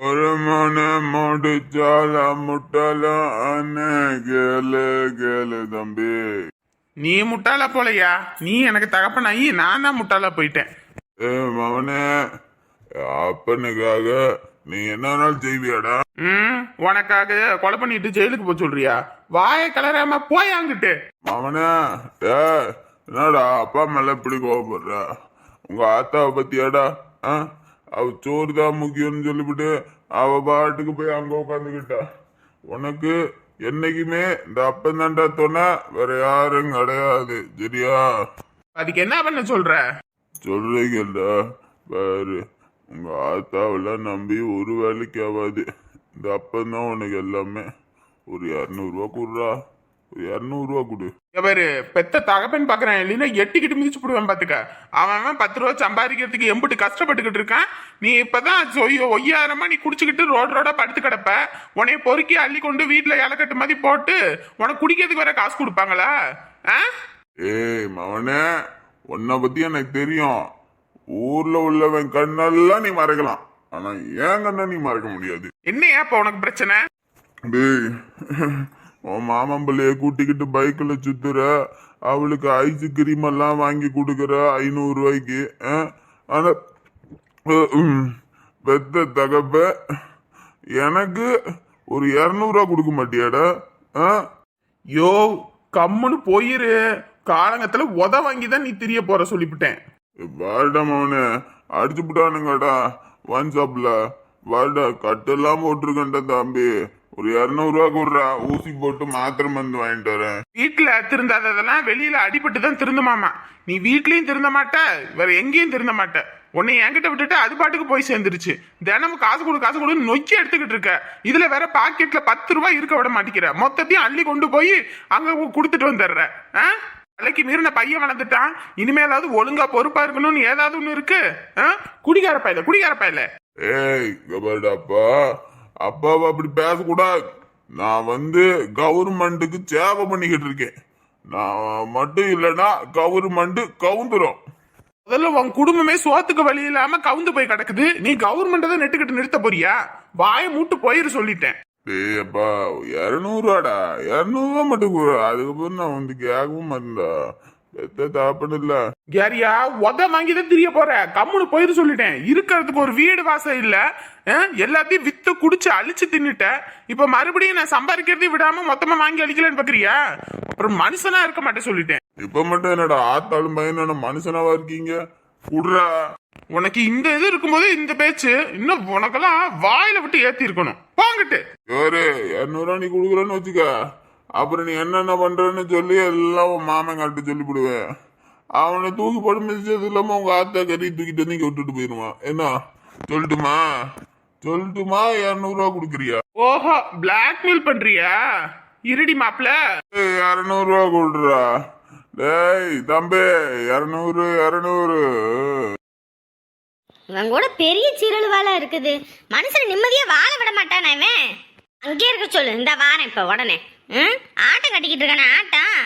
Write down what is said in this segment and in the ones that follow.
ஒரு மன முடிச்சால முட்டாலும் அண்ணன் கேளு கேளு தம்பி. நீ முட்டாளா போலையா? நீ எனக்கு தகப்பனாயி நான் தான் முட்டாளா போயிட்டேன். ஏ மவனே அப்பனுக்காக நீ என்ன செய்வியாடா? ம் உனக்காக கொலை பண்ணிட்டு ஜெயிலுக்கு போக சொல்றியா? வாயை கலராம போயாங்கிட்டு மவனே ஏ என்னடா அப்பா மேல இப்படி கோவப்படுற? உங்க ஆத்தாவை பத்தியாடா ஆ? அவ சோறு தான் முக்கியம்னு சொல்லிவிட்டு அவ பாட்டுக்கு போய் அங்க உட்காந்துக்கிட்டா உனக்கு என்னைக்குமே இந்த அப்பன் தாண்டா துணை வேற யாரும் கிடையாது சரியா? அதுக்கு என்ன பண்ண சொல்ற? சொல்றீங்கடா பாரு உங்க ஆத்தாவெல்லாம் நம்பி ஒரு வேலைக்கு ஆகாது இந்த அப்பன் தான் உனக்கு எல்லாமே. ஒரு இரநூறுவா கொடுறா இரநூறுவா கொடு. பாரு பெத்த தகப்பன் பாக்குறேன். இல்லைன்னா எட்டிக்கிட்டு மிதிச்சு போடுவேன் பாத்துக்க. அவன் அவன் பத்து ரூபா சம்பாதிக்கிறதுக்கு எம்பிட்டு கஷ்டப்பட்டுக்கிட்டு இருக்கான். நீ இப்பதான் சொய்யோ ஒய்யாரமா நீ குடிச்சுக்கிட்டு ரோடு ரோடா படுத்து கிடப்ப. உன்னைய பொறுக்கி அள்ளி கொண்டு வீட்டுல இலக்கட்டு மாதிரி போட்டு உனக்கு குடிக்கிறதுக்கு வேற காசு கொடுப்பாங்களா? ஆ? ஏய் மவனே உன்னை பத்தி எனக்கு தெரியும். ஊர்ல உள்ளவன் கண்ணெல்லாம் நீ மறைக்கலாம். ஆனா ஏன் கண்ணை நீ மறைக்க முடியாது. என்னையா இப்ப உனக்கு பிரச்சனை? டேய் உன் மாமன் கூட்டிக்கிட்டு பைக்கில் சுத்துற. அவளுக்கு ஐஸ் கிரீம் எல்லாம் வாங்கி கொடுக்குற ஐநூறு ரூபாய்க்கு ஆ? பெத்த தகப்ப எனக்கு ஒரு இரநூறுவா கொடுக்க மாட்டியாடா ஆ? யோ கம்முன்னு போயிரு. காலங்கத்துல உத வாங்கி தான் நீ திரிய போற சொல்லிவிட்டேன் வாடா மவனே. அடிச்சு விட்டானுங்கடா வான் ஷாப்ல வாடா கட்டெல்லாம் போட்டிருக்கேன்டா தம்பி. ஒரு இரநூறுவா கொடுறா ஊசி போட்டு மாத்திரை மருந்து வாங்கிட்டு வரேன். வீட்டுல திருந்தாததெல்லாம் வெளியில அடிபட்டு தான் திருந்துமாமா. நீ வீட்லயும் திருந்த மாட்ட வேற எங்கேயும் திருந்த மாட்ட உன்னை என்கிட்ட விட்டுட்டு அது பாட்டுக்கு போய் சேர்ந்துருச்சு. தினமும் காசு கொடு காசு கொடு நொக்கி எடுத்துக்கிட்டு இருக்க. இதுல வேற பாக்கெட்ல பத்து ரூபாய் இருக்க விட மாட்டேங்கிற மொத்தத்தையும் அள்ளி கொண்டு போய் அங்க கொடுத்துட்டு வந்துடுற. ஆ? தலைக்கு மீறின பையன் வளர்ந்துட்டான். இனிமேலாவது ஒழுங்கா பொறுப்பா இருக்கணும்னு ஏதாவது ஒண்ணு இருக்கு? குடிகார பையல குடிகார பையல. ஏய் இங்க பாருடா அப்பா. அப்பாவை அப்படி பேசக்கூடாது. நான் வந்து கவர்மெண்ட்டுக்கு சேவை பண்ணிக்கிட்டு இருக்கேன். நான் மட்டும் இல்லைன்னா கவர்மெண்ட் கவுந்துரும். முதல்ல உன் குடும்பமே சோத்துக்கு வழி இல்லாம கவுந்து போய் கிடக்குது. நீ கவர்மெண்ட் தான் நெட்டுக்கிட்டு நிறுத்த போறியா? வாயை மூட்டு போயிரு சொல்லிட்டேன். டேய் அப்பா இரநூறுவாடா. இரநூறுவா மட்டும் அதுக்கப்புறம் நான் வந்து கேட்கவும் மாட்டேன்டா இல்ல யாரியா உத வாங்கி தான் திரிய போற. கம்முனு போயிரு சொல்லிட்டேன். இருக்கிறதுக்கு ஒரு வீடு வாசம் இல்ல. எல்லாத்தையும் வித்து குடிச்சு அழிச்சு தின்னுட்ட. இப்ப மறுபடியும் நான் சம்பாதிக்கிறதையும் விடாம மொத்தமா வாங்கி அழிக்கலன்னு பாக்குறியா? அப்புறம் மனுஷனா இருக்க மாட்டேன் சொல்லிட்டேன். இப்ப மட்டும் என்னடா ஆத்தாளும் பையனான மனுஷனாவா இருக்கீங்க? குடுறா. உனக்கு இந்த இது இருக்கும்போது இந்த பேச்சு இன்னும் உனக்கெல்லாம் வாயில விட்டு ஏத்தி இருக்கணும் போங்கிட்டு சரி இரநூறுவா நீ கொடுக்குறேன்னு வச்சுக்க. அப்புறம் நீ என்னென்ன பண்றேன்னு சொல்லி எல்லாம் உன் மாமன் காட்டு சொல்லிவிடுவேன் அவனை தூக்கி போட்டு மிதிச்சது இல்லாம உங்க ஆத்தா கறி தூக்கிட்டு வந்து இங்க விட்டுட்டு போயிருவான் என்ன? சொல்லட்டுமா? சொல்லட்டுமா? இரநூறுவா கொடுக்குறியா? ஓஹோ பிளாக்மெயில் பண்றியா? இருடி மாப்ள இரநூறுவா கொடுறா. டேய் தம்பி இரநூறு இரநூறு. இவன் கூட பெரிய சீரழுவால இருக்குது. மனுஷன் நிம்மதியா வாழ விட மாட்டானா இவன்? அங்கே இருக்க சொல்லு. இந்த வாரேன் இப்ப உடனே. ம்? ஆட்டம் கட்டிக்கிட்டு இருக்கானே ஆட்டம்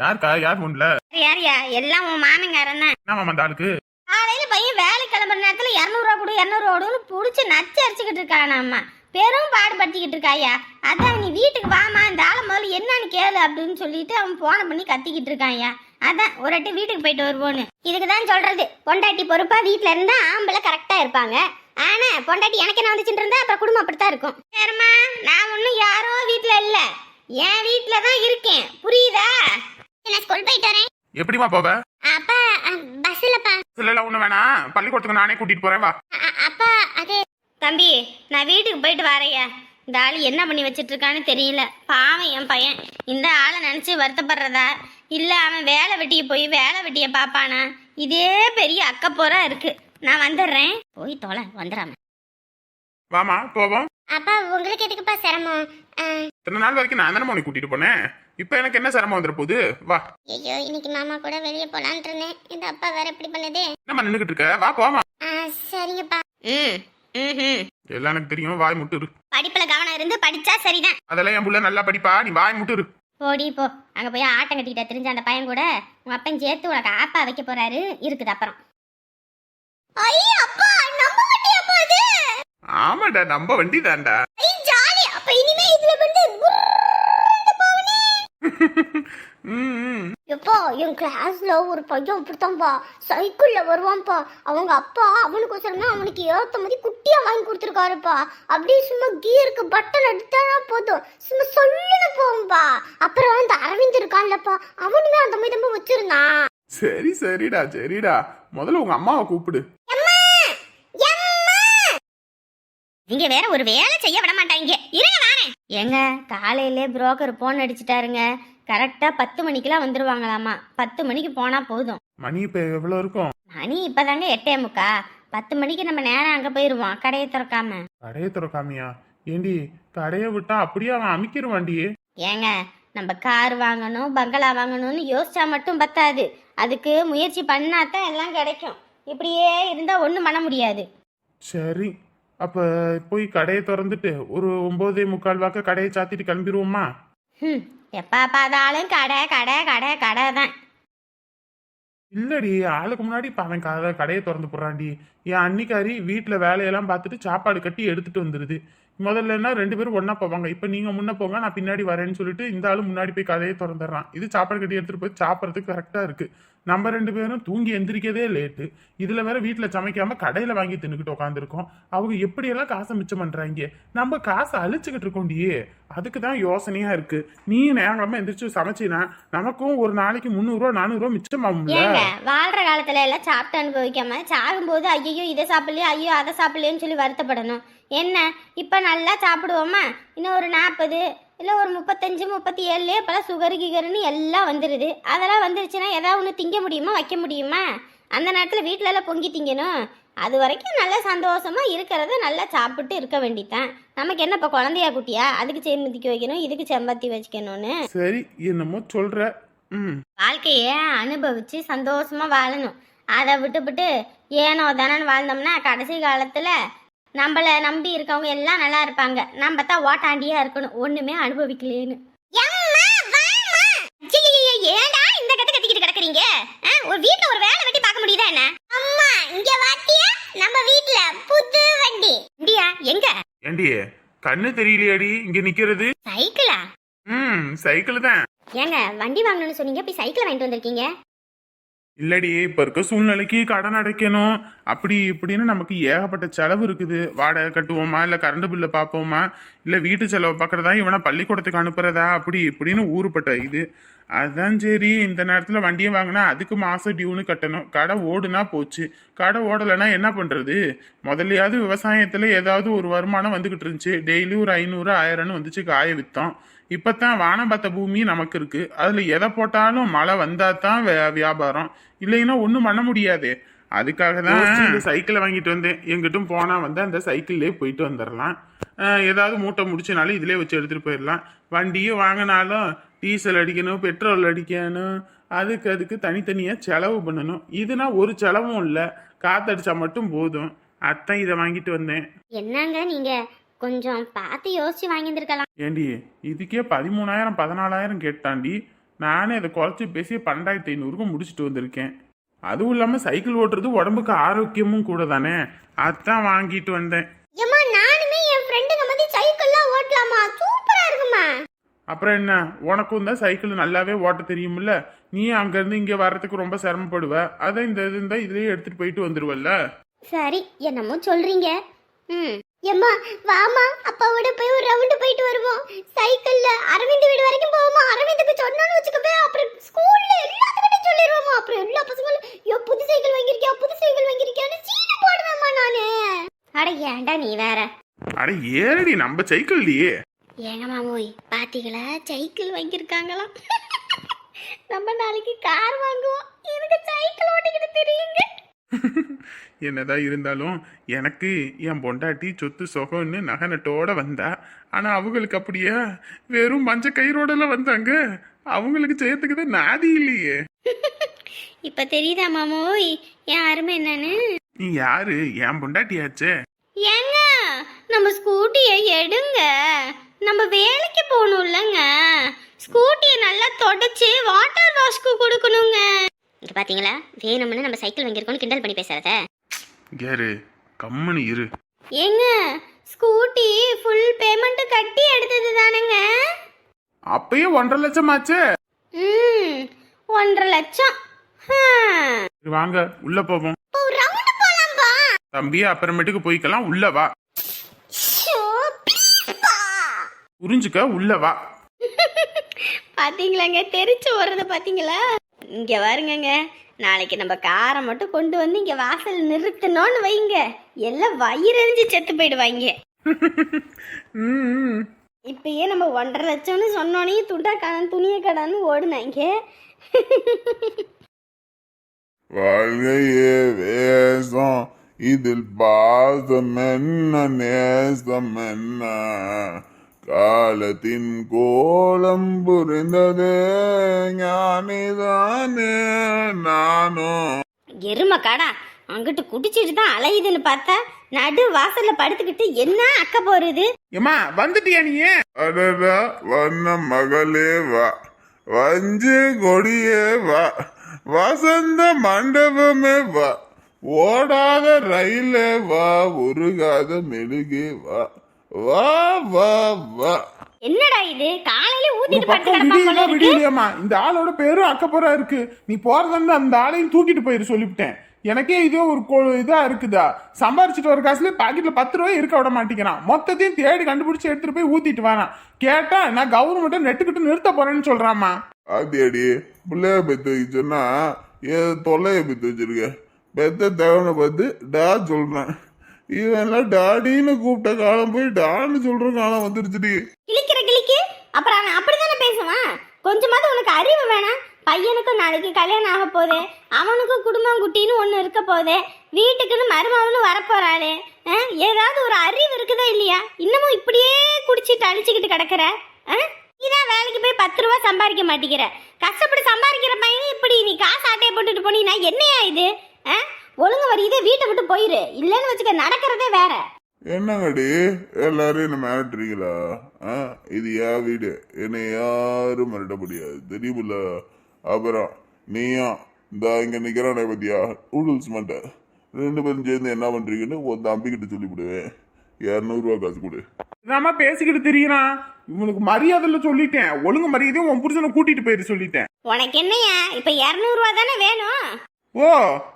யாருக்கா? யார் முன்ல யாரியா எல்லாம் உன் மாமங்காரன் தான் என்ன மாமா அந்த ஆளுக்கு? காலையில பையன் வேலை கிளம்புற நேரத்துல இரநூறுவா கொடு இரநூறுவா கொடுன்னு புடிச்சு நச்சு அரிச்சுக்கிட்டு இருக்கான் அம்மா. பெரும் பாடுபடுத்திக்கிட்டு இருக்காயா. அதான் நீ வீட்டுக்கு வாமா இந்த ஆளை முதல்ல என்னன்னு கேளு அப்படின்னு சொல்லிட்டு அவன் போன பண்ணி கத்திக்கிட்டு இருக்கான்யா. அதான் ஒரு வாட்டி வீட்டுக்கு போயிட்டு வருவோன்னு. இதுக்கு தான் சொல்றது. பொண்டாட்டி பொறுப்பா வீட்ல இருந்தா ஆம்பளை கரெக்டா இருப்பாங்க. ஆனா பொண்டாட்டி எனக்கு என்ன வந்துச்சுட்டு இருந்தா அப்புறம் குடும்பம் அப்படித்தான் இருக்கும். சரிம்மா நான் ஒன்றும் யாரோ வீட்ல இல்ல. என் வீட்ல தான் இருக்கேன். புரியுதா? நான் ஸ்கூல் போயிட்டு வரேன்? எப்படிமா போவ? அப்பா பஸ்லப்பா இல்ல ஒண்ணு வேணாம். பள்ளிக்கூடத்துக்கு நானே கூட்டிட்டு போறேன் வா. அப்பா அது தம்பி நான் வீட்டுக்கு போயிட்டு வரேயா இந்த ஆள் என்ன பண்ணி வச்சிட்டு இருக்கான்னு தெரியல. பாவம் என் பையன். இந்த ஆளை நினச்சி வருத்தப்படுறதா? இல்லை அவன் வேலை வெட்டிய போய் வேலை வெட்டிய பாப்பானா இதே பெரிய அக்கப்போரா இருக்கு. நான் வந்துடுறேன். போய் தொலை வந்துடாம. வாமா போவோம். அப்பா உங்களுக்கு எதுக்குப்பா சிரமம்? இத்தனை நாள் வரைக்கும் நான் தானே உன்னை கூட்டிட்டு போனேன். இப்போ எனக்கு என்ன சிரமம் வந்துட போகுது? வா. ஐயோ இன்னைக்கு மாமா கூட வெளியே போலான் இருந்தேன். இந்த அப்பா வேற எப்படி பண்ணுது. என்னம்மா நின்னுகிட்டு இருக்க? வா போமா. சரிங்கப்பா. ம் ம் எல்லாம் எனக்கு தெரியும். வாய் முட்டு இரு. படிப்புல கவனம் இருந்து படிச்சா சரிதான். அதெல்லாம் என் புள்ள நல்லா படிப்பா. நீ வாய் முட்டு இரு. போடி போ. அங்க போய் ஆட்டம் கட்டிக்கிட்ட தெரிஞ்ச அந்த பையன் கூட உங்க அப்பன் சேர்த்து உனக்கு ஆப்பா வைக்க போறாரு. இருக்குது அப்புறம் ஐயோ அப்பா நம்ப மாட்டியா அப்பா அது ஆமாடா நம்ம வண்டி தான்டா ஜாலி. அப்ப இனிமே இதுல வந்து எப்பா என் கிளாஸ்ல ஒரு பையன் அப்படித்தான்ப்பா. சைக்கிள்ல வருவான்ப்பா. அவங்க அப்பா அவனுக்கு அவனுக்கு ஏத்த மாதிரி குட்டியா வாங்கி கொடுத்துருக்காருப்பா. அப்படியே சும்மா கியருக்கு பட்டன் அடித்தானா போதும். சும்மா சொல்லுன்னு போகும்பா அப்புறம் அந்த அரவிந்த் இருக்கான்லப்பா. அவனுமே அந்த மாதிரி தான் வச்சிருந்தான். சரி சரிடா சரிடா. முதல்ல உங்க அம்மாவை கூப்பிடு. நீங்க வேற ஒரு வேலை செய்ய விட மாட்டாங்க. இருங்க வாரேன். ஏங்க காலையிலே புரோக்கர் போன் அடிச்சிட்டாருங்க. கரெக்டா பத்து மணிக்கெல்லாம் வந்துருவாங்களாமா? பத்து மணிக்கு போனா போதும். மணி இப்ப எவ்வளவு இருக்கும்? மணி இப்பதாங்க எட்டே முக்கா. பத்து மணிக்கு நம்ம நேரம் அங்க போயிருவோம். கடையை திறக்காம. கடையை திறக்காமியா? ஏண்டி கடையை விட்டா அப்படியே அவன் அமைக்கிருவாண்டி ஏங்க நம்ம கார் வாங்கணும் பங்களா வாங்கணும்னு யோசிச்சா மட்டும் பத்தாது. அதுக்கு முயற்சி பண்ணாதான் எல்லாம் கிடைக்கும். இப்படியே இருந்தா ஒண்ணும் பண்ண முடியாது. சரி அப்ப போய் கடையை திறந்துட்டு ஒரு ஒன்பதே முக்கால் வாக்க கடையை சாத்திட்டு கிளம்பிடுவோமா ம் எப்பா பார்த்தாலும் கடை கடை கடை கடை தான் இல்லடி ஆளுக்கு முன்னாடி இப்ப அவன் கதை கடையை திறந்து போடுறான்டி. என் அன்னிக்காரி வீட்டுல வேலையெல்லாம் பார்த்துட்டு சாப்பாடு கட்டி எடுத்துட்டு வந்துருது. முதல்ல என்ன ரெண்டு பேரும் ஒண்ணா போவாங்க. இப்ப நீங்க முன்ன போங்க நான் பின்னாடி வரேன்னு சொல்லிட்டு இந்த ஆளு முன்னாடி போய் கதையை திறந்துடுறான். இது சாப்பாடு கட்டி எடுத்துட்டு போய் சாப்பிட்றதுக்கு கரெக்டா இருக்கு. நம்ம ரெண்டு பேரும் தூங்கி எந்திரிக்கதே லேட்டு இதில் வேற வீட்டில் சமைக்காமல் கடையில் வாங்கி தின்னுக்கிட்டு உட்காந்துருக்கோம் அவங்க எப்படியெல்லாம் காசை மிச்சம் பண்ணுறாங்க நம்ம காசை அழிச்சுக்கிட்டு இருக்கோண்டியே அதுக்கு தான் யோசனையாக இருக்குது நீ நேரமா எந்திரிச்சு சமைச்சினா நமக்கும் ஒரு நாளைக்கு முந்நூறுரூவா நானூறுரூவா மிச்சமாகும்ல? ஏங்க வாழ்ற காலத்தில் எல்லாம் சாப்பிட்டு அனுபவிக்காம சாகும்போது ஐயோ இதை சாப்பிடலையே ஐயோ அதை சாப்பிடலையேன்னு சொல்லி வருத்தப்படணும். என்ன? இப்போ நல்லா சாப்பிடுவோமா? இன்னும் ஒரு நாற்பது இல்லை ஒரு முப்பத்தஞ்சு முப்பத்தி ஏழுலேயே இப்போலாம் சுகர் கிகர்னு எல்லாம் வந்துடுது அதெல்லாம் வந்துருச்சுன்னா ஏதாவது ஒன்று திங்க முடியுமா வைக்க முடியுமா? அந்த நேரத்தில் வீட்டில எல்லாம் பொங்கி திங்கணும். அது வரைக்கும் நல்லா சந்தோஷமா இருக்கிறத நல்லா சாப்பிட்டு இருக்க வேண்டியதான் நமக்கு என்ன இப்போ குழந்தையா குட்டியா? அதுக்கு செம்பத்தி வைக்கணும் இதுக்கு செம்பத்தி வச்சுக்கணும்னு சரி என்னமோ சொல்ற. ம். வாழ்க்கையை அனுபவிச்சு சந்தோஷமா வாழணும். அதை விட்டுவிட்டு ஏனோ தானன்னு வாழ்ந்தோம்னா கடைசி காலத்துல நம்மள நம்பி இருக்கவங்க எல்லாம் நல்லா இருப்பாங்க. நம்ம தான் ஓட்டாண்டியா இருக்கணும். ஒண்ணுமே அனுபவிக்கலேன்னு ஏன்டா இந்த கத்து கத்திக்கிட்டு கிடக்குறீங்க? ஒரு வீட்ல ஒரு வேலை வெட்டி பார்க்க முடியுதா என்ன? அம்மா இங்க வாத்தியா நம்ம வீட்ல புது வண்டி. வண்டியா? எங்க? ஏண்டி கண்ணு தெரியலையாடி இங்க நிக்கிறது? சைக்கிளா? ம் சைக்கிள் தான். ஏங்க வண்டி வாங்கணும்னு சொன்னீங்க போய் சைக்கிள் வாங்கிட்டு வந்திருக்கீங்க? இல்லடி இப்ப இருக்க சூழ்நிலைக்கு கடன் அடைக்கணும். அப்படி இப்படின்னு நமக்கு ஏகப்பட்ட செலவு இருக்குது. வாடகை கட்டுவோமா இல்ல கரண்ட் பில்ல பார்ப்போமா இல்ல வீட்டு செலவு பாக்குறதா இவனை பள்ளிக்கூடத்துக்கு அனுப்புறதா அப்படி இப்படின்னு ஊறுபட்ட இது. அதான் சரி இந்த நேரத்துல வண்டியை வாங்கினா அதுக்கு மாசம் டியூனு கட்டணும். கடை ஓடுனா போச்சு. கடை ஓடலைன்னா என்ன பண்றது? முதல்லையாவது விவசாயத்துல ஏதாவது ஒரு வருமானம் வந்துகிட்டு இருந்துச்சு. டெய்லி ஒரு ஐநூறு ஆயிரம்னு வந்துச்சு காய வித்தோம் இப்பத்தான் வானம் பார்த்த பூமி நமக்கு இருக்கு. அதுல எதை போட்டாலும் மழை வந்தா தான் வியாபாரம். இல்லைன்னா ஒன்றும் பண்ண முடியாதே. அதுக்காக தான் இந்த சைக்கிளை வாங்கிட்டு வந்தேன். எங்கிட்டும் போனா வந்து அந்த சைக்கிள்லேயே போயிட்டு வந்துடலாம் ஏதாவது மூட்டை முடிச்சுனாலும் இதிலே வச்சு எடுத்துட்டு போயிடலாம் வண்டியும் வாங்கினாலும் டீசல் அடிக்கணும் பெட்ரோல் அடிக்கணும். அதுக்கு அதுக்கு தனித்தனியாக செலவு பண்ணணும். இதுனா ஒரு செலவும் இல்லை. காத்தடிச்சா மட்டும் போதும். அதான் இதை வாங்கிட்டு வந்தேன். என்னங்க நீங்க? கொஞ்சம் பார்த்து யோசிச்சு வாங்கியிருந்திருக்கலாம். ஏண்டி இதுக்கே பதிமூணாயிரம் பதினாலாயிரம் கேட்டாண்டி. நானே அதை குறைச்சி பேசி பன்னெண்டாயிரத்தி ஐநூறுக்கு முடிச்சுட்டு வந்திருக்கேன். அதுவும் இல்லாமல் சைக்கிள் ஓட்டுறது உடம்புக்கு ஆரோக்கியமும் கூட தானே. அதான் வாங்கிட்டு வந்தேன். ஏமா நானுமே என் ஃப்ரெண்டுங்க மாதிரி சைக்கிள்லாம் ஓட்டலாமா? சூப்பரா இருக்குமா? அப்புறம் என்ன? உனக்கும் தான் சைக்கிள் நல்லாவே ஓட்ட தெரியுமில்ல நீ அங்கேருந்து இங்கே வர்றதுக்கு ரொம்ப சிரமப்படுவ. அதை இந்த இது இருந்தால் இதுலேயே எடுத்துகிட்டு போயிட்டு வந்துடுவல்ல சரி என்னமோ சொல்றீங்க. ம். எம்மா வாமா அப்பாவோட போய் ஒரு ரவுண்டு போயிட்டு வருவோம். சைக்கிள்ல அரவிந்த் வீடு வரைக்கும் போவோமா? அரவிந்துக்கு சொன்னோன்னு வச்சுக்கவே அப்புறம் ஸ்கூல்ல எல்லாத்துக்கிட்டையும் சொல்லிடுவோமா அப்புறம் எல்லா பசங்களும் யோ புது சைக்கிள் வாங்கியிருக்கியா? புது சைக்கிள் வாங்கியிருக்கியான்னு சீன போடுவேம்மா நானு. அட ஏன்டா நீ வேற? அட ஏறடி நம்ம சைக்கிள்லையே ஏங்க மாமோய் பாத்தீங்களா? சைக்கிள் வாங்கியிருக்காங்களாம். நம்ம நாளைக்கு கார் வாங்குவோம். எனக்கு சைக்கிள் ஓட்டிக்கிட்டு தெரியுங்க. என்னதான் இருந்தாலும் எனக்கு என் பொண்டாட்டி சொத்து சொகம்னு நகை நட்டோட வந்தா. ஆனா அவங்களுக்கு அப்படியே? வெறும் மஞ்ச கயிறோடல வந்தாங்க. அவங்களுக்கு செய்யறதுக்கு தான் நாதி இல்லையே. இப்ப தெரியுதா மாமோய்? என் அருமை என்னன்னு? நீ யாரு? என் பொண்டாட்டியாச்சே? ஏங்க நம்ம ஸ்கூட்டியை எடுங்க. நம்ம வேலைக்கு போகணும்லங்க ஸ்கூட்டியை நல்லா தொடச்சு வாட்டர் வாஷ்க்கு கொடுக்கணுங்க. இங்க பாத்தீங்களா? வேணும்னு நம்ம சைக்கிள் வாங்கியிருக்கோம்னு கிண்டல் பண்ணி பேசுறத யாரு கம்முனு இரு. ஏங்க ஸ்கூட்டி ஃபுல் பேமெண்ட் கட்டி எடுத்தது தானேங்க? அப்பயே ஒன்றரை லட்சம் ஆச்சு. ம் ஒன்றரை லட்சம். வாங்க உள்ள போவோம். ஒரு ரவுண்டு போலாம்பா தம்பி அப்புறமேட்டுக்கு போய்க்கலாம் உள்ள வா. புரிஞ்சுக்க உள்ள வா. பாத்தீங்களாங்க? தெரிச்சு வர்றத பாத்தீங்களா? இங்க வருங்கங்க. நாளைக்கு நம்ம காரை மட்டும் கொண்டு வந்து இங்க வாசல் நிறுத்தணும்னு வைங்க. எல்லாம் வயிறறிஞ்சு செத்து போயிடுவாங்க. இப்பயே நம்ம ஒன்றரை லட்சம்னு சொன்னோன்னே துண்டா கடன் துணிய கடான்னு ஓடுனாங்க. வாழ்கையே வேஷம். இதில் பாசம் என்ன நேசம் என்ன? காலத்தின் கோலம் புரிந்ததே ஞானிதானே நானும் எரும கடா அங்கிட்டு குடிச்சிட்டு தான் அலையுதுன்னு பார்த்தா நடு வாசல்ல படுத்துக்கிட்டு என்ன அக்க போறது? ஏம்மா வந்துட்டியா நீ அடடா வண்ண மகளே வா வஞ்சு கொடியே வா வசந்த மண்டபமே வா ஓடாத ரயிலே வா உருகாத மெழுகே வா. வா வா வா. என்னடா இது? காலையில ஒரு ஊத்திட்டு பக்கம். விடியலையாம்மா. இந்த ஆளோட பேரும் அக்கப்போரா இருக்கு. நீ போறதா அந்த ஆளையும் தூக்கிட்டு போயிரு சொல்லிவிட்டேன். எனக்கே இதே ஒரு கொ- இதா இருக்குதா? சம்பாரிச்சிட்டு வர காசுல பாக்கெட்ல பத்து ரூபாய் இருக்க விட மாட்டேங்கிறான். மொத்தத்தையும் தேடி கண்டுபிடிச்சு எடுத்துட்டு போய் ஊத்திட்டு வரான் கேட்டா நான் கவர்மெண்ட்டை நெட்டுக்கிட்டு நிறுத்த போறேன்னு சொல்றாமா ஆத்தியாடி பிள்ளைய பெத்து வச்சுன்னா ஏதோ தொல்லைய பெத்து வச்சிருக்க? பெத்த தவணை பார்த்து டா சொல்றேன். இவன்லாம் டாடின்னு கூப்பிட்ட காலம் போய் டான்னு சொல்ற காலம் வந்துருச்சுடி. கிழிக்கிற கிழிக்கு அப்புறம் அவன் அப்படித்தானே பேசுவான்? கொஞ்சமாவது உனக்கு அறிவு வேணாம் பையனுக்கும் நாளைக்கு கல்யாணம் ஆக போகுது. அவனுக்கும் குடும்பம் குட்டின்னு ஒன்று இருக்க போகுது. வீட்டுக்குன்னு மருமகனும் வரப்போறாளே. ஆ? ஏதாவது ஒரு அறிவு இருக்குதா இல்லையா? இன்னமும் இப்படியே குடிச்சிட்டு அழிச்சுக்கிட்டு கிடக்குற. ஆ? நீதான் வேலைக்கு போய் பத்து ரூபா சம்பாதிக்க மாட்டேங்கிற. கஷ்டப்பட்டு சம்பாதிக்கிற பையன் இப்படி நீ காசு ஆட்டையை போட்டுட்டு போனீங்கன்னா என்னையா இது? ஆ? ஒழுங்கு வரியுதே வீட்டை விட்டு போயிரு. இல்லைன்னு வச்சுக்க நடக்கிறதே வேற. என்னங்கடி? எல்லாரும் என்ன மிரட்டுறீங்களா ஆ இது என் வீடு. என்னை யாரும் மிரட்ட முடியாது. தெரியுமில்ல அப்புறம் நீயா? இந்த இங்க நிக்கிறானே பத்தியா? நூடுல்ஸ் மட்டும். ரெண்டு பேரும் சேர்ந்து என்ன பண்றீங்கன்னு உன் தம்பிக்கிட்ட சொல்லிவிடுவேன். இரநூறுவா காசு கொடு. இதாம்மா பேசிக்கிட்டு திரியிறான் இவனுக்கு மரியாதைல சொல்லிட்டேன். ஒழுங்கு மரியாதையும் உன் புருஷனை கூட்டிட்டு போயிரு சொல்லிட்டேன். உனக்கு என்னையா இப்ப இரநூறுவா தானே வேணும்? ஓ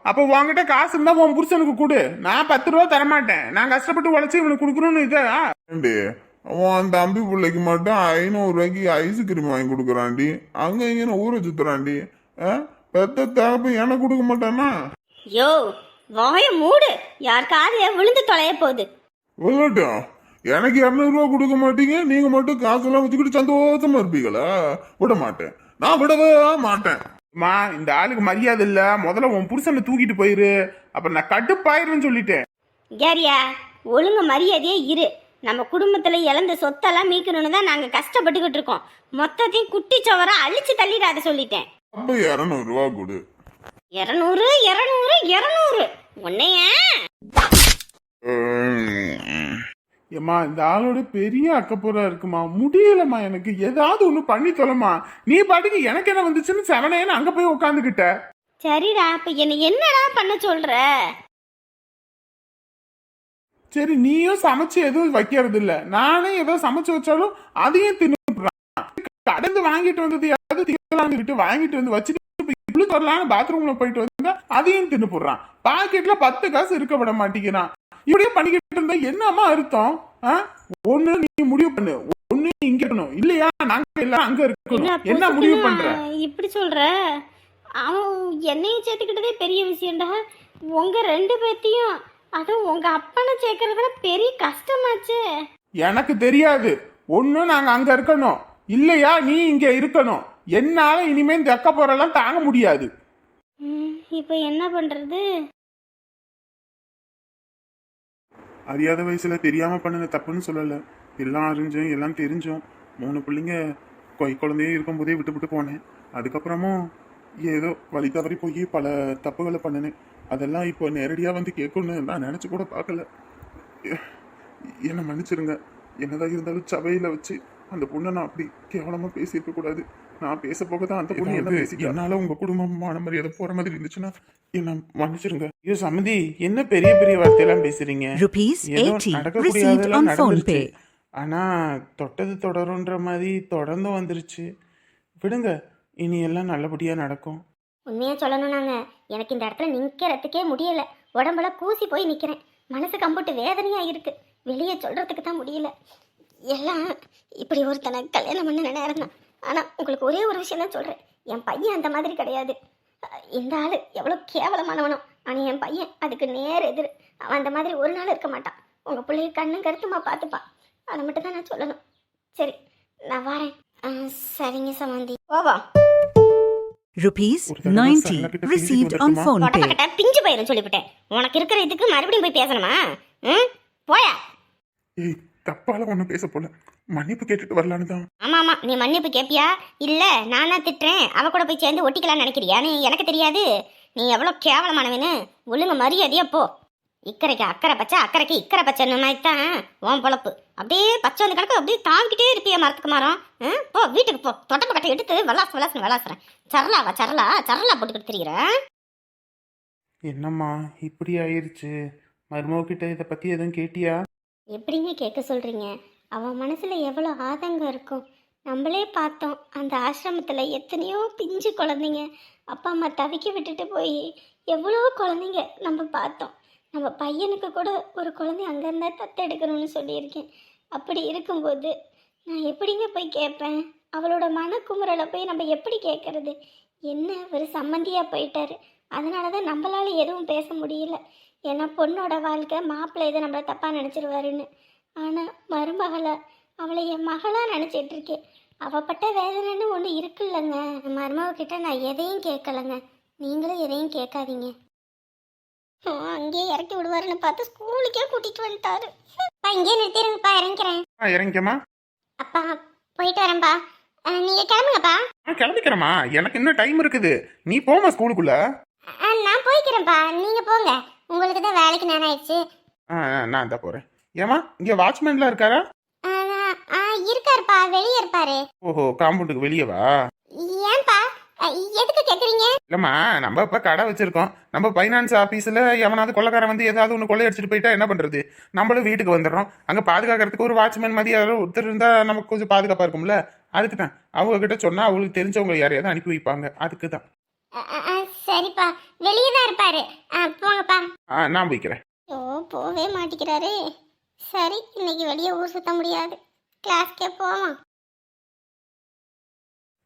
அப்ப உன்கிட்ட காசு இருந்தா உன் புருஷனுக்கு கொடு. நான் பத்து ரூபா தரமாட்டேன். நான் கஷ்டப்பட்டு உழைச்சி இவனுக்கு கொடுக்கணும்னு இதா? அவன் தம்பி பிள்ளைக்கு மட்டும் ஐநூறு ரூபாய்க்கு ஐஸ்கிரீம் வாங்கி கொடுக்குறான்டி. அங்க இங்கன்னு ஊரை சுத்துறான்டி. ஆ? பெத்த தகப்பு எனக்கு கொடுக்க மாட்டானா? யோ வாய மூடு. யார் காதுல விழுந்து தொலைய போகுது. விளாட்டும் எனக்கு இரநூறுவா கொடுக்க மாட்டீங்க. நீங்க மட்டும் காசெல்லாம் வச்சுக்கிட்டு சந்தோஷமா இருப்பீங்களா? விட மாட்டேன் நான் விடவே மாட்டேன். மா இந்த ஆளுக்கு மரியாதை இல்ல. முதல்ல உன் புருஷனை தூக்கிட்டு போயிரு. அப்புறம் நான் கடுப்பாயிருன்னு சொல்லிட்டேன். கேரியா ஒழுங்கு மரியாதையே இரு. நம்ம குடும்பத்துல இழந்த சொத்தெல்லாம் மீட்கணும்னு தான் நாங்க கஷ்டப்பட்டுக்கிட்டு இருக்கோம். மொத்தத்தையும் குட்டி சவரா அழிச்சு தள்ளிடாத சொல்லிட்டேன். அப்ப இரநூறுவா கொடு. இரநூறு இரநூறு இரநூறு. உன்னைய. ஏம்மா இந்த ஆளோட பெரிய அக்கப்போரா இருக்குமா? முடியலம்மா எனக்கு. ஏதாவது ஒண்ணு பண்ணி தொலைமா நீ பாட்டுக்கு எனக்கு என்ன வந்துச்சுன்னு செவனேன்னு அங்க போய் உட்காந்துக்கிட்ட சரிடா இப்ப என்ன என்னடா பண்ண சொல்ற? சரி நீயும் சமைச்சு எதுவும் வைக்கிறது இல்ல நானே ஏதோ சமைச்சு வச்சாலும் அதையும் தின்னுறான் கடந்து வாங்கிட்டு வந்தது யாராவது திங்கலான்னு வாங்கிட்டு வந்து வச்சுட்டு இவ்வளவு வரலான்னு பாத்ரூம்ல போயிட்டு வந்தா அதையும் தின்னு போடுறான் பாக்கெட்ல பத்து காசு இருக்க விட மாட்டேங்கிறான். இப்படியே பண்ணிக்கிட்டு இருந்தா என்னம்மா அர்த்தம்? ஒண்ணு நீ முடிவு பண்ணு. ஒண்ணு இங்க இருக்கணும். இல்லையா? நாங்க எல்லாம் அங்க இருக்கணும். என்ன முடிவு பண்ற? இப்படி சொல்ற? அவன் என்னையும் சேர்த்துக்கிட்டதே பெரிய விஷயம்டா. உங்க ரெண்டு பேர்த்தையும் அதுவும் உங்க அப்பனை சேர்க்கறதுல பெரிய கஷ்டமாச்சு. எனக்கு தெரியாது. ஒண்ணு நாங்க அங்க இருக்கணும். இல்லையா? நீ இங்க இருக்கணும். என்னால இனிமே இந்த அக்க போறெல்லாம் தாங்க முடியாது. இப்ப என்ன பண்றது? அறியாத வயசுல தெரியாம பண்ணின தப்புன்னு சொல்லலை. எல்லாம் அறிஞ்சும் எல்லாம் தெரிஞ்சோம். மூணு பிள்ளைங்க கொய் குழந்தையே இருக்கும்போதே விட்டு விட்டு போனேன். அதுக்கப்புறமும் ஏதோ வழி தவறி போய் பல தப்புகளை பண்ணினேன். அதெல்லாம் இப்போ நேரடியாக வந்து கேட்கணும்னு நான் நினச்சி கூட பார்க்கல. என்னை மன்னிச்சிருங்க. என்னதான் இருந்தாலும் சபையில் வச்சு அந்த பொண்ணை நான் அப்படி கேவலமா பேசியிருக்க கூடாது. நான் பேச போக தான் அந்த பொண்ணு என்ன பேசிட்டு? என்னால உங்க குடும்பமான மரியாதை போற மாதிரி இருந்துச்சுன்னா என்ன மன்னிச்சிருங்க. ஐயோ சம்மதி என்ன பெரிய பெரிய வார்த்தையெல்லாம் பேசுறீங்க? ஏதோ 80 received நடக்கக்கூடியதெல்லாம் நடந்துருச்சு. pay. ஆனா தொட்டது தொடருன்ற மாதிரி தொடர்ந்து வந்துருச்சு. விடுங்க இனி எல்லாம் நல்லபடியா நடக்கும். உண்மையா சொல்லணும்னாங்க எனக்கு இந்த இடத்துல நிக்கிறதுக்கே முடியல. உடம்புல கூசி போய் நிக்கிறேன். மனசு கம்புட்டு வேதனையா இருக்கு. வெளியே சொல்றதுக்கு தான் முடியல. எல்லாம் இப்படி ஒருத்தனை கல்யாணம் பண்ண நேரம் தான் ஆனா உங்களுக்கு ஒரே ஒரு விஷயம் தான் சொல்றேன். என் பையன் அந்த மாதிரி கிடையாது. இந்த ஆளு எவ்வளோ கேவலமானவனோ. ஆனா என் பையன் அதுக்கு நேர் எதிர். அவன் அந்த மாதிரி ஒரு நாள் இருக்க மாட்டான். உங்க பிள்ளைய கண்ணும் கருத்துமா பார்த்துப்பான். அதை மட்டும் தான் நான் சொல்லணும். சரி நான் வரேன். சரிங்க சமந்தி. ஓவா Rupees ஒரு தடவை 90 சன்னக்கிட்ட received பேசிட்டு on வந்துட்டுமா? phone pay. உடம்பக்கிட்ட பிஞ்சு போயிரும் சொல்லிவிட்டேன். உனக்கு இருக்கிற இதுக்கு மறுபடியும் போய் பேசணுமா? ம்? போயா? ஏய் தப்பால ஒன்றும் பேச போல. மன்னிப்பு கேட்டுட்டு வரலான்னு தான். ஆமா ஆமா. நீ மன்னிப்பு கேப்பியா? இல்ல நானா திட்டுறேன். அவ கூட போய் சேர்ந்து ஒட்டிக்கலாம்னு நினைக்கிறியான்னு எனக்கு தெரியாது. நீ எவ்வளவு கேவலமானவனு. ஒழுங்க மரியாதையா போ. இக்கரைக்கு அக்கறை பச்சை அக்கறைக்கு இக்கரை பச்சைன்னு மாதிரி தான் உன் பொழப்பு. அப்படியே பச்சை வந்து கிடக்கு அப்படியே தாங்கிட்டே இருப்பிய மரத்துக்கு மரம்? போ வீட்டுக்கு போ. தொட்டப்ப கட்டை எடுத்து விளாசு விளாசுன்னு விளாசுறேன். சரலாவா சரலா சரலா போட்டுக்கிட்டு திரியிறேன் என்னம்மா இப்படி ஆயிருச்சு? மருமக கிட்ட இதை பத்தி எதுவும் கேட்டியா? எப்படிங்க கேட்க சொல்கிறீங்க அவன் மனசில் எவ்வளோ ஆதங்கம் இருக்கும். நம்மளே பார்த்தோம் அந்த ஆசிரமத்தில் எத்தனையோ பிஞ்சு குழந்தைங்க அப்பா அம்மா தவிக்க விட்டுட்டு போய் எவ்வளோ குழந்தைங்க நம்ம பார்த்தோம். நம்ம பையனுக்கு கூட ஒரு குழந்தை அங்கேருந்தா தத்தெடுக்கணும்னு சொல்லியிருக்கேன். அப்படி இருக்கும்போது நான் எப்படிங்க போய் கேட்பேன்? அவளோட மனக்குமுறலை போய் நம்ம எப்படி கேட்கறது? என்ன ஒரு சம்மந்தியாக போயிட்டாரு. அதனால தான் நம்மளால எதுவும் பேச முடியல. ஏன்னா பொண்ணோட வாழ்க்கை மாப்பிள்ளை இதை நம்மளை தப்பாக நினச்சிருவாருன்னு. ஆனால் மருமகளை அவளை என் மகளாக நினச்சிட்டு இருக்கேன் அவப்பட்ட வேதனைன்னு ஒன்று இருக்குல்லங்க. மருமக கிட்ட நான் எதையும் கேட்கலங்க. நீங்களும் எதையும் கேட்காதீங்க. அங்கேயே இறக்கி விடுவாருன்னு பார்த்து ஸ்கூலுக்கே கூட்டிட்டு வந்துட்டாரு. அப்பா இங்கேயே நிறுத்திடுங்கப்பா இறங்கிறேன். ஆ இறங்கிக்கம்மா. அப்பா போயிட்டு வரேன்ப்பா அஹ், நீங்க கிளம்புங்கப்பா. ஆ கிளம்பிக்கிறேம்மா. எனக்கு இன்னும் டைம் இருக்குது. நீ போமா ஸ்கூலுக்குள்ள. அஹ், நான் போய்க்கிறேன்ப்பா நீங்க போங்க. உங்களுக்கு தான் வேலைக்கு நேரம் ஆயிடுச்சு. ஆ ஆ, நான் தான் போறேன். ஏமா இங்க வாட்ச்மேன்லாம் இருக்காரா? அஹ், அஹ், இருக்காருப்பா வெளியே இருப்பாரு. ஓஹோ காம்பவுண்டுக்கு வெளியே வா ஏன்பா அஹ், எதுக்கு கேக்குறீங்க? இல்லம்மா நம்ம இப்ப கடை வச்சிருக்கோம். நம்ம ஃபைனான்ஸ் ஆபீஸ்ல எவனாவது கொள்ளக்காரன் வந்து ஏதாவது ஒன்று கொள்ளை அடிச்சுட்டு போயிட்டா என்ன பண்றது? நம்மளும் வீட்டுக்கு வந்துடுறோம். அங்க பாதுகாக்கிறதுக்கு ஒரு வாட்ச்மேன் மாதிரி யாரோ ஒருத்தர் இருந்தா நமக்கு கொஞ்சம் பாதுகாப்பா இருக்கும்ல? அதுக்கு தான் அவங்க கிட்ட சொன்னா அவங்களுக்கு தெரிஞ்சவங்க யாரையாவது அனுப்பி வைப்பாங்க. அதுக்கு தான் சரிப்பா. வெளியே தான் இருப்பாரு. போங்கப்பா. ஆ நான் போய்க்கிறேன். ஓ போவே மாட்டேங்கிறாரே சரி இன்னைக்கு வெளியே ஊர் சுத்த முடியாது. கிளாஸ்க்கே போவோம்.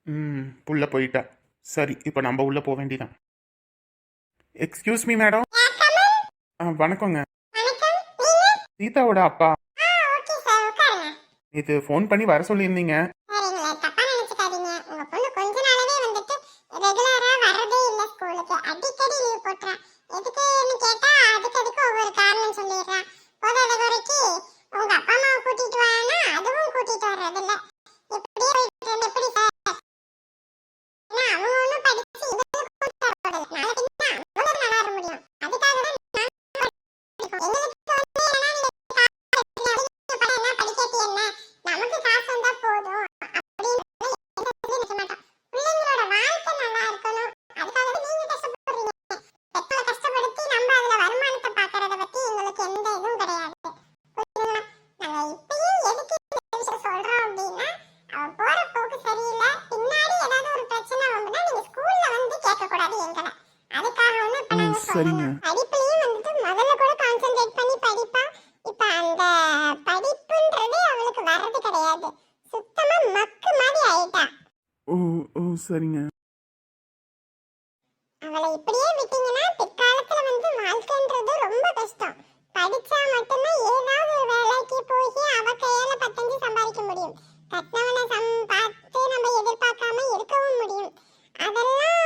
ம் புள்ள போயிட்டா. சரி இப்போ நம்ம உள்ள போக வேண்டியதான் எக்ஸ்கியூஸ் மீ மேடம் ஆ வணக்கங்க. சீதாவோட அப்பா. இது ஃபோன் பண்ணி வர சொல்லியிருந்தீங்க சரிங்களா தப்பா நினைச்சுக்காதீங்க உங்க பொண்ணு கொஞ்ச நாளாவே வந்துட்டு ரெகுலரா வர்றதே இல்ல ஸ்கூலுக்கு அடிக்கடி லீவ் போட்டுறா எதுக்குன்னு கேட்டா அதுக்கு அதுக்கு ஒவ்வொரு காரணம் சொல்லிடுறா போதாத குறைக்கு உங்க அப்பா அம்மாவை கூட்டிட்டு வானா அதுவும் கூட்டிட்டு வர்றது இல்ல இப்படியே போயிட்டு இருந்தா எப்படி சார் ஏன்னா அவங்க ஒன்றும் படிச்சு இதெல்லாம் கூட்டிட்டு வரக்கூடாது நாளைக்கு என்ன அவங்களும் நல்லா இருக்க முடியும் அதுக்காக தான் நான் எங்களுக்கு வந்து என்னன்னா நீங்க காசு படிக்காட்டி என்ன நமக்கு காசு வந்தா போதும் அப்படின்னு எந்த இதுலயும் நிக்க மாட்டோம். பிள்ளைங்களோட வாழ்க்கை நல்லா இருக்கணும் அதுக்காக தான் நீங்க கஷ்டப்படுறீங்க பெற்றோரை கஷ்டப்படுத்தி நம்ம அதுல வருமானத்தை பாக்குறத பத்தி எங்களுக்கு எந்த இதுவும் கிடையாது புரியுதுங்களா நாங்க இப்பயும் எதுக்கு இந்த விஷயம் சொல்றோம் அப்படின்னா அவ போற போக்கு சரியில்லை பின்னாடி ஏதாவது ஒரு பிரச்சனை வந்தா நீங்க ஸ்கூல்ல வந்து கேட்க கூடாது எங்களை அதுக்காக வந்து இப்ப நாங்க சரிங்க. படிப்புலயும் வந்துட்டு முதல்ல கூட கான்சென்ட்ரேட் பண்ணி படிப்பா. இப்ப அந்த படிப்புன்றதே அவளுக்கு வர்றது கிடையாது. சுத்தமா மக்கு மாதிரி ஆயிட்டா. ஓ ஓ சரிங்க அவளை இப்படியே விட்டீங்கன்னா பிற்காலத்துல வந்து வாழ்க்கைன்றது ரொம்ப கஷ்டம் படிச்சா மட்டும்தான் ஏதாவது ஒரு வேலைக்கு போய் அவ கையால பத்தஞ்சு சம்பாதிக்க முடியும் கட்டினவனை சம் பார்த்து நம்ம எதிர்பார்க்காம இருக்கவும் முடியும் அதெல்லாம்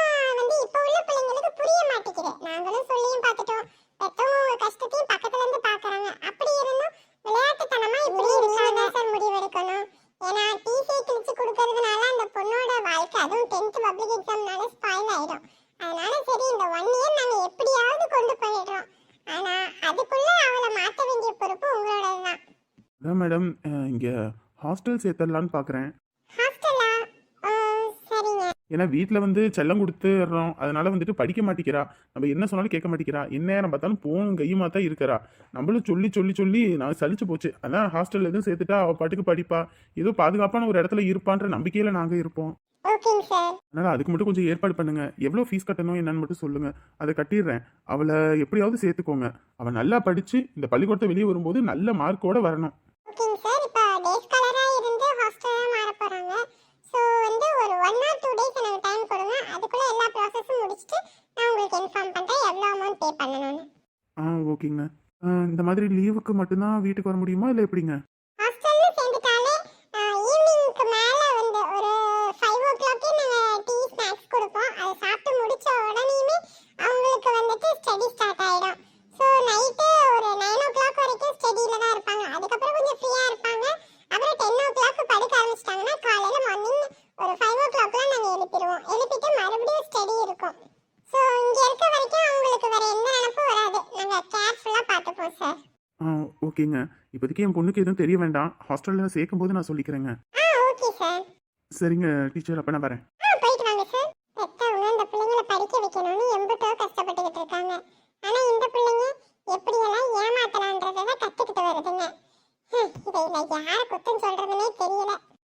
வந்து இப்ப உள்ள பிள்ளைங்களுக்கு புரிய மாட்டேங்குது நாங்களும் சொல்லியும் பார்த்துட்டோம் பெத்தவங்க ஒரு கஷ்டத்தையும் பக்கத்துல இருந்து பாக்குறாங்க அப்படி இருந்தும் விளையாட்டுத்தனமா இப்படி இருக்காங்க சார் முடிவெடுக்கணும் ஏன்னா டிசி கிழிச்சு கொடுக்கறதுனால அந்த பொண்ணோட வாழ்க்கை அதுவும் டென்த் பப்ளிக் எக்ஸாம்னால ஸ்பாயில் ஆயிடும் அதனால சரி இந்த ஒன் இயர் நாங்க எப்படியாவது கொண்டு போயிடுறோம் ஆனா அதுக்குள்ள அவளை மாத்த வேண்டிய பொறுப்பு உங்களோடது தான் அதான் மேடம் இங்கே ஹாஸ்டல் சேர்த்துடலான்னு பார்க்குறேன் ஏன்னா வீட்டில் வந்து செல்லம் கொடுத்துடுறோம் அதனால வந்துட்டு படிக்க மாட்டேங்கிறா நம்ம என்ன சொன்னாலும் கேட்க மாட்டேங்கிறா என்ன நேரம் பார்த்தாலும் போனும் கையுமா தான் இருக்கிறா. நம்மளும் சொல்லி சொல்லி சொல்லி நான் சலிச்சு போச்சு. அதான் ஹாஸ்டல்ல எதுவும் சேர்த்துட்டா அவள் பாட்டுக்கு படிப்பா. ஏதோ பாதுகாப்பான ஒரு இடத்துல இருப்பான்ற நம்பிக்கையில நாங்கள் இருப்போம். அதனால அதுக்கு மட்டும் கொஞ்சம் ஏற்பாடு பண்ணுங்க. எவ்வளோ ஃபீஸ் கட்டணும் என்னன்னு மட்டும் சொல்லுங்க. அதை கட்டிடுறேன். அவளை எப்படியாவது சேர்த்துக்கோங்க. அவள் நல்லா படிச்சு இந்த பள்ளிக்கூடத்தை வெளியே வரும்போது நல்ல மார்க்கோட வரணும். ஆ ஓகேங்க. ஆ, இந்த மாதிரி லீவுக்கு மட்டும்தான் வீட்டுக்கு வர முடியுமா இல்லை எப்படிங்க? ஓகேங்க. இப்போதைக்கு என் பொண்ணுக்கு எதுவும் தெரிய வேண்டாம். ஹாஸ்டலில் சேர்க்கும் போது நான் சொல்லிக்கிறேங்க. சரிங்க டீச்சர் அப்போ நான் வரேன்.